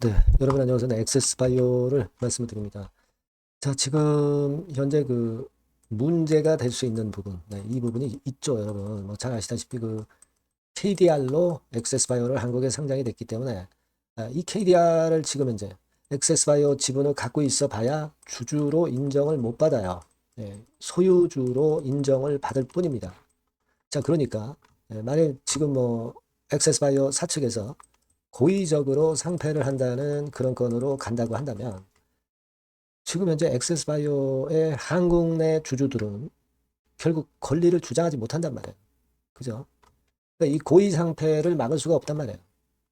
네, 여러분 안녕하세요. 네, 액세스 바이오를 말씀을 드립니다. 자, 지금 현재 그 문제가 될 수 있는 부분, 네, 이 부분이 있죠, 여러분. 뭐 잘 아시다시피 그 KDR로 액세스 바이오를 한국에 상장이 됐기 때문에 아, 이 KDR을 지금 현재 액세스 바이오 지분을 갖고 있어 봐야 주주로 인정을 못 받아요. 네, 소유주로 인정을 받을 뿐입니다. 자, 그러니까 네, 만약 지금 뭐 액세스 바이오 사측에서 고의적으로 상패를 한다는 그런 건으로 간다고 한다면 지금 현재 액세스 바이오의 한국 내 주주들은 결국 권리를 주장하지 못한단 말이에요. 그죠? 그러니까 이 고의 상패를 막을 수가 없단 말이에요.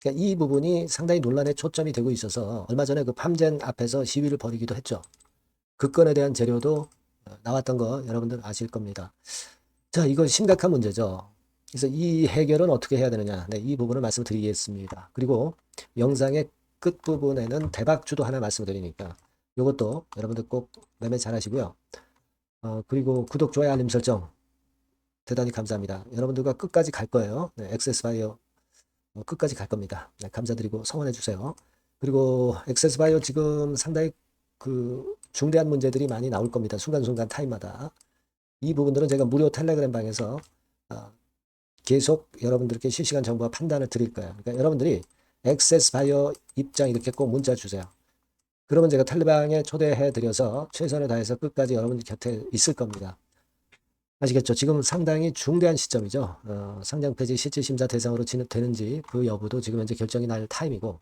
그러니까 이 부분이 상당히 논란의 초점이 되고 있어서 얼마 전에 그 팜젠 앞에서 시위를 벌이기도 했죠. 그 건에 대한 재료도 어, 나왔던 거 여러분들 아실 겁니다. 자, 이건 심각한 문제죠. 그래서 이 해결은 어떻게 해야 되느냐. 네, 이 부분을 말씀드리겠습니다. 그리고 영상의 끝부분에는 대박주도 하나 말씀드리니까 이것도 여러분들 꼭 매매 잘 하시고요. 어, 그리고 구독, 좋아요, 알림 설정 대단히 감사합니다. 여러분들과 끝까지 갈 거예요. 네, 액세스바이오 어, 끝까지 갈 겁니다. 네, 감사드리고 성원해 주세요. 그리고 액세스바이오 지금 상당히 그 중대한 문제들이 많이 나올 겁니다. 순간순간 타임마다. 이 부분들은 제가 무료 텔레그램 방에서 어, 계속 여러분들께 실시간 정보와 판단을 드릴 거예요. 그러니까 여러분들이 액세스 바이오 입장 이렇게 꼭 문자 주세요. 그러면 제가 텔레방에 초대해 드려서 최선을 다해서 끝까지 여러분들 곁에 있을 겁니다. 아시겠죠? 지금 상당히 중대한 시점이죠. 어, 상장 폐지 실질 심사 대상으로 진입되는지 그 여부도 지금 현재 결정이 날 타임이고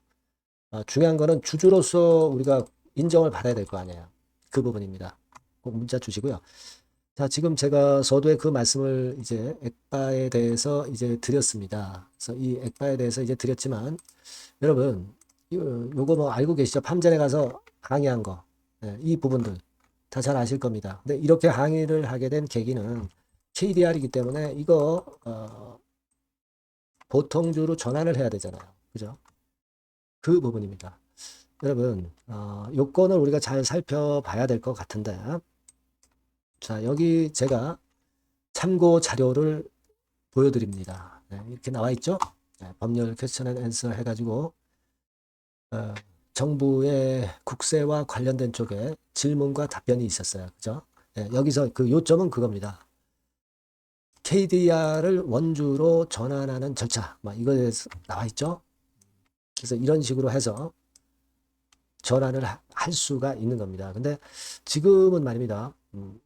어, 중요한 거는 주주로서 우리가 인정을 받아야 될 거 아니에요. 그 부분입니다. 꼭 문자 주시고요. 자, 지금 제가 서두에 그 말씀을 이제 액바에 대해서 이제 드렸습니다. 그래서 이 액바에 대해서 이제 드렸지만 여러분 요- 요거 뭐 알고 계시죠? 팜전에 가서 항의한 거. 네, 이 부분들 다 잘 아실 겁니다. 근데 이렇게 항의를 하게 된 계기는 KDR이기 때문에 이거 어, 보통주로 전환을 해야 되잖아요. 그죠? 그 부분입니다. 여러분, 어, 요건을 우리가 잘 살펴봐야 될 것 같은데 자, 여기 제가 참고 자료를 보여드립니다. 네, 이렇게 나와 있죠? 네, 법률 퀘스천 앤 앤서 해가지고 어, 정부의 국세와 관련된 쪽에 질문과 답변이 있었어요. 그죠? 네, 여기서 그 요점은 그겁니다. KDR을 원주로 전환하는 절차, 막 이거에 나와 있죠? 그래서 이런 식으로 해서 전환을 하- 할 수가 있는 겁니다. 근데 지금은 말입니다. 음,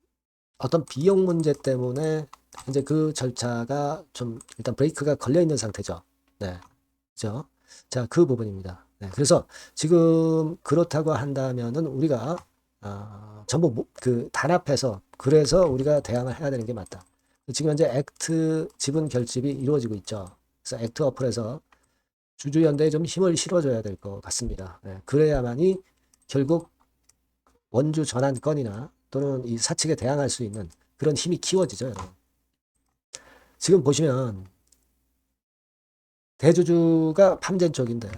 어떤 비용 문제 때문에 이제 그 절차가 좀 일단 브레이크가 걸려 있는 상태죠. 네. 그죠? 자, 그 부분입니다. 네. 그래서 지금 그렇다고 한다면은 우리가 아, 전부 모- 그 단합해서 그래서 우리가 대항을 해야 되는 게 맞다. 지금 현재 액트 지분 결집이 이루어지고 있죠. 그래서 액트 어플에서 주주연대에 좀 힘을 실어줘야 될 것 같습니다. 네. 그래야만이 결국 원주 전환 건이나 또는 이 사측에 대항할 수 있는 그런 힘이 키워지죠, 여러분. 지금 보시면 대주주가 팜젠 쪽인데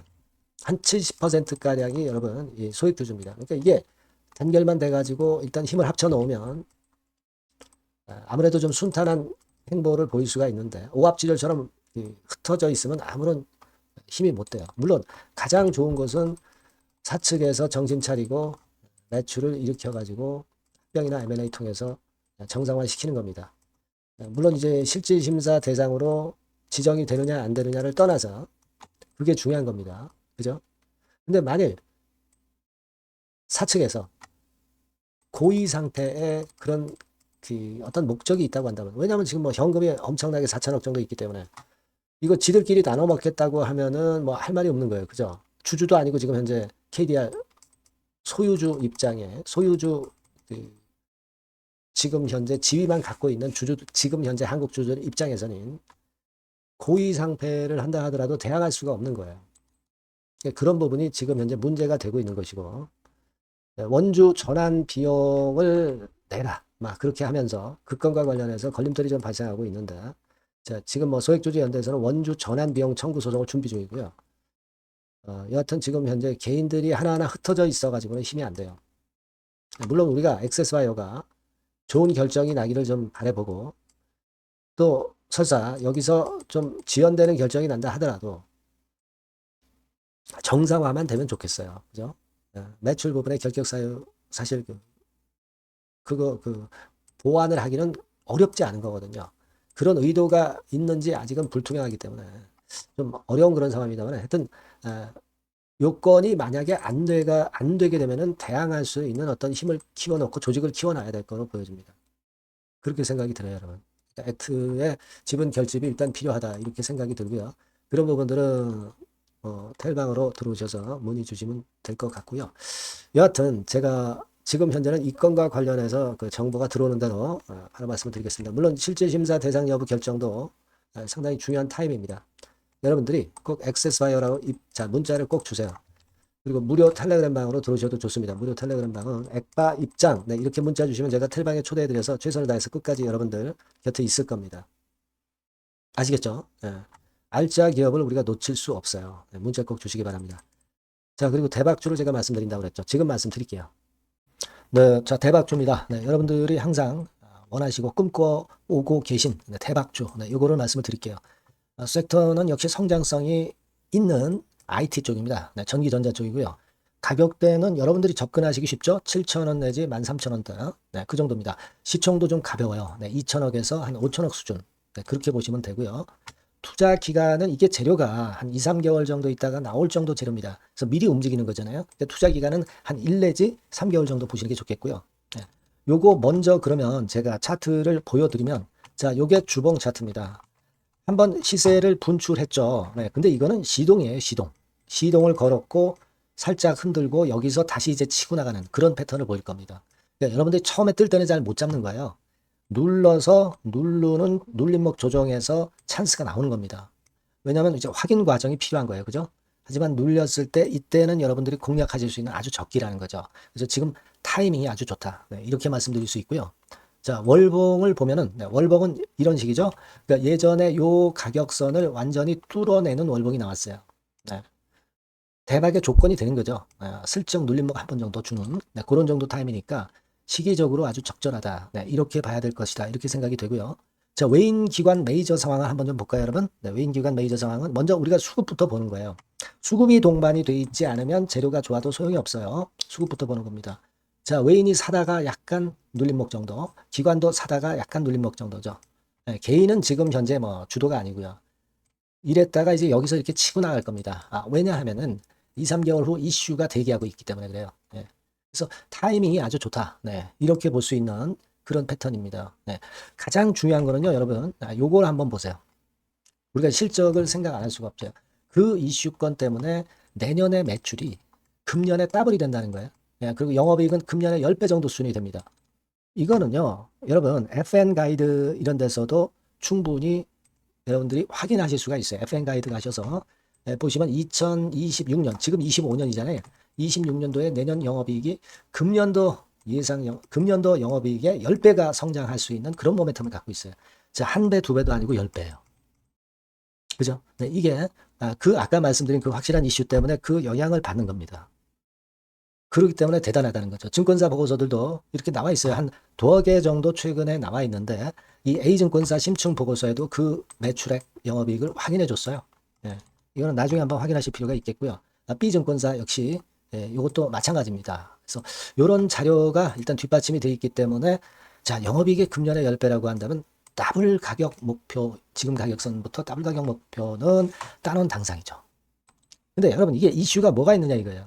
한 70%가량이 여러분 이 소액 주주입니다. 그러니까 이게 단결만 돼가지고 일단 힘을 합쳐 놓으면 아, 아무래도 좀 순탄한 행보를 보일 수가 있는데 오합지졸처럼 이 흩어져 있으면 아무런 힘이 못 돼요. 물론 가장 좋은 것은 사측에서 정신 차리고 매출을 일으켜가지고 합병이나 M&A 통해서 정상화 시키는 겁니다. 물론 이제 실질 심사 대상으로 지정이 되느냐 안 되느냐를 떠나서 그게 중요한 겁니다. 그죠? 근데 만일 사측에서 고의 상태의 그런 그 어떤 목적이 있다고 한다면 왜냐하면 지금 뭐 현금이 엄청나게 4천억 정도 있기 때문에 이거 지들끼리 나눠 먹겠다고 하면은 뭐 할 말이 없는 거예요. 그죠? 주주도 아니고 지금 현재 KDR 소유주 입장에 소유주 그 지금 현재 지위만 갖고 있는 주주 지금 현재 한국 주주 입장에서는 고의 상패를 한다 하더라도 대항할 수가 없는 거예요. 그러니까 그런 부분이 지금 현재 문제가 되고 있는 것이고 네, 원주 전환 비용을 내라 막 그렇게 하면서 그 건과 관련해서 걸림돌이 좀 발생하고 있는데 자, 지금 뭐 소액주주 연대에서는 원주 전환 비용 청구 소송을 준비 중이고요. 어, 여하튼 지금 현재 개인들이 하나하나 흩어져 있어가지고는 힘이 안 돼요. 물론 우리가 액세스바이오가 좋은 결정이 나기를 좀 바라보고 또 설사 여기서 좀 지연되는 결정이 난다 하더라도 정상화만 되면 좋겠어요. 그죠? 예, 매출 부분의 결격 사유 사실 그 그거 그 보완을 하기는 어렵지 않은 거거든요. 그런 의도가 있는지 아직은 불투명하기 때문에 좀 어려운 그런 상황입니다만 하여튼 아, 요건이 만약에 안 되가 안 되게 되면은 대항할 수 있는 어떤 힘을 키워놓고 조직을 키워놔야 될 거로 보여집니다. 그렇게 생각이 들어요, 여러분. 액트의 지분 결집이 일단 필요하다 이렇게 생각이 들고요. 그런 부분들은 어, 텔방으로 들어오셔서 문의 주시면 될 것 같고요. 여하튼 제가 지금 현재는 이 건과 관련해서 그 정보가 들어오는 대로 어, 하나 말씀을 드리겠습니다. 물론 실제 심사 대상 여부 결정도 어, 상당히 중요한 타임입니다. 여러분들이 꼭 액세스 바이어라고 입, 자 문자를 꼭 주세요. 그리고 무료 텔레그램 방으로 들어오셔도 좋습니다. 무료 텔레그램 방은 액바 입장 네, 이렇게 문자 주시면 제가 텔방에 초대해드려서 최선을 다해서 끝까지 여러분들 곁에 있을 겁니다. 아시겠죠? 예. 알짜 기업을 우리가 놓칠 수 없어요. 네, 문자 꼭 주시기 바랍니다. 자 그리고 대박주를 제가 말씀드린다고 그랬죠. 지금 말씀드릴게요. 네, 자 대박주입니다. 네, 여러분들이 항상 원하시고 꿈꿔 오고 계신 네, 대박주, 네, 이거를 말씀을 드릴게요. 어, 섹터는 역시 성장성이 있는 IT 쪽입니다. 네, 전기전자 쪽이고요. 가격대는 여러분들이 접근하시기 쉽죠? 7,000원 내지 13,000원대. 네, 그 정도입니다. 시총도 좀 가벼워요. 네, 2천억에서 한 5천억 수준. 네, 그렇게 보시면 되고요. 투자 기간은 이게 재료가 한 2, 3개월 정도 있다가 나올 정도 재료입니다. 그래서 미리 움직이는 거잖아요. 투자 기간은 한 1 내지 3개월 정도 보시는 게 좋겠고요. 네. 요거 먼저 그러면 제가 차트를 보여드리면 자, 요게 주봉 차트입니다. 한번 시세를 분출했죠. 네, 근데 이거는 시동이에요, 시동. 시동을 걸었고 살짝 흔들고 여기서 다시 이제 치고 나가는 그런 패턴을 보일 겁니다. 그러니까 여러분들이 처음에 뜰 때는 잘 못 잡는 거예요. 눌러서 누르는 눌림목 조정해서 찬스가 나오는 겁니다. 왜냐하면 이제 확인 과정이 필요한 거예요. 그죠? 하지만 눌렸을 때 이때는 여러분들이 공략하실 수 있는 아주 적기라는 거죠. 그래서 지금 타이밍이 아주 좋다. 네, 이렇게 말씀드릴 수 있고요. 자, 월봉을 보면은 네, 월봉은 이런 식이죠. 그러니까 예전에 요 가격선을 완전히 뚫어내는 월봉이 나왔어요. 네. 대박의 조건이 되는 거죠. 아, 슬쩍 눌림목 한 번 정도 주는 네, 그런 정도 타임이니까 시기적으로 아주 적절하다. 네, 이렇게 봐야 될 것이다. 이렇게 생각이 되고요. 자, 외인 기관 메이저 상황을 한번 좀 볼까요, 여러분? 네, 외인 기관 메이저 상황은 먼저 우리가 수급부터 보는 거예요. 수급이 동반이 돼 있지 않으면 재료가 좋아도 소용이 없어요. 수급부터 보는 겁니다. 자, 외인이 사다가 약간 눌림목 정도, 기관도 사다가 약간 눌림목 정도죠. 네, 개인은 지금 현재 뭐 주도가 아니고요. 이랬다가 이제 여기서 이렇게 치고 나갈 겁니다. 아, 왜냐하면은 2, 3개월 후 이슈가 대기하고 있기 때문에 그래요. 네. 그래서 타이밍이 아주 좋다. 네. 이렇게 볼 수 있는 그런 패턴입니다. 네. 가장 중요한 거는요, 여러분. 아, 요걸 한번 보세요. 우리가 실적을 생각 안 할 수가 없죠. 그 이슈건 때문에 내년의 매출이 금년에 더블이 된다는 거예요. 네. 그리고 영업이익은 금년에 10배 정도 수준이 됩니다. 이거는요, 여러분, FN 가이드 이런 데서도 충분히 여러분들이 확인하실 수가 있어요. FN 가이드 가셔서 네, 보시면 2026년, 지금 25년이잖아요. 26년도에 내년 영업이익이 금년도 예상 영, 금년도 영업이익의 10배가 성장할 수 있는 그런 모멘텀을 갖고 있어요. 자, 한 배, 두 배도 아니고 10배예요. 그죠? 네, 이게 아, 그 아까 말씀드린 그 확실한 이슈 때문에 그 영향을 받는 겁니다. 그렇기 때문에 대단하다는 거죠. 증권사 보고서들도 이렇게 나와 있어요. 한 두어 개 정도 최근에 나와 있는데 이 A증권사 심층 보고서에도 그 매출액 영업이익을 확인해 줬어요. 예. 이거는 나중에 한번 확인하실 필요가 있겠고요. 아, B증권사 역시 예, 이것도 마찬가지입니다. 그래서 이런 자료가 일단 뒷받침이 되어 있기 때문에 자 영업이익이 금년에 10배라고 한다면 더블 가격 목표 지금 가격선부터 더블 가격 목표는 따놓은 당상이죠. 근데 여러분 이게 이슈가 뭐가 있느냐 이거예요.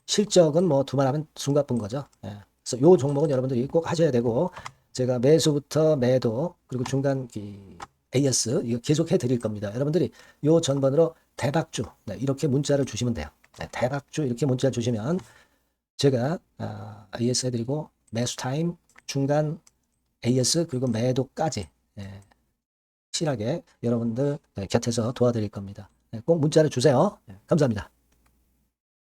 실적은 뭐 두말하면 숨가쁜 거죠. 예. 그래서 요 종목은 여러분들이 꼭 하셔야 되고 제가 매수부터 매도 그리고 중간 이 AS 이거 계속 해드릴 겁니다. 여러분들이 요 전번으로 대박주 네, 이렇게 문자를 주시면 돼요. 네, 대박주 이렇게 문자 주시면 제가 아, AS 해드리고 매수 타임 중간 AS 그리고 매도까지 예, 확실하게 여러분들 네, 곁에서 도와드릴 겁니다. 네, 꼭 문자를 주세요. 네, 감사합니다.